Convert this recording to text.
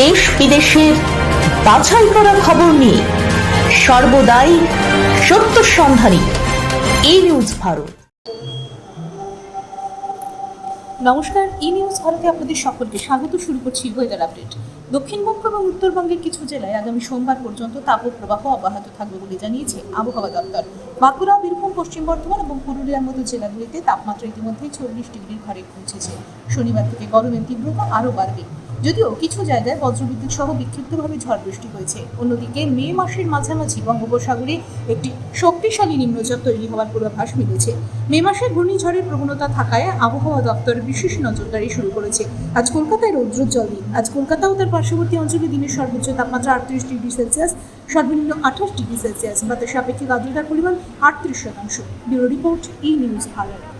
দেশ বিদেশের বাছাই করা খবর নিয়ে সর্বদাই সত্য সন্ধানী। এই নিউজ ভারত। নমস্কার ই নিউজ ভারতে আপনাদের সকলকে স্বাগত। শুরু করছি ওয়েদার আপডেট দক্ষিণবঙ্গ এবং উত্তরবঙ্গের কিছু জেলায় আগামী সোমবার পর্যন্ত তাপপ্রবাহ অব্যাহত থাকবে বলে জানিয়েছে আবহাওয়া দপ্তর। বাঁকুড়া, বীরভূম, পশ্চিম বর্ধমান এবং পুরুলিয়ার মতো জেলাগুলিতে তাপমাত্রা ইতিমধ্যেই চল্লিশ ডিগ্রির ঘরে পৌঁছেছে। শনিবার থেকে গরমের তীব্রতা আরও বাড়বে। যদিও কিছু জায়গায় বজ্রবিদ্যুৎ সহ বিক্ষিপ্তভাবে ঝড় বৃষ্টি হয়েছে। অন্যদিকে মে মাসের মাঝামাঝি বঙ্গোপসাগরে একটি শক্তিশালী নিম্নচাপ তৈরি হওয়ার পূর্বাভাস মিলেছে। মে মাসে ঘূর্ণিঝড়ের প্রবণতা থাকায় আবহাওয়া দপ্তর বিশেষ নজরদারি শুরু করেছে। আজ কলকাতায় রৌদ্রোজ্জ্বল দিন। আজ কলকাতা ও তার পার্শ্ববর্তী অঞ্চলে দিনের সর্বোচ্চ তাপমাত্রা আটত্রিশ ডিগ্রি সেলসিয়াস, সর্বনিম্ন আঠাশ ডিগ্রি সেলসিয়াস। বাতাসে আপেক্ষিক আর্দ্রতার পরিমাণ আটত্রিশ শতাংশ। Bureau report E news Bharat.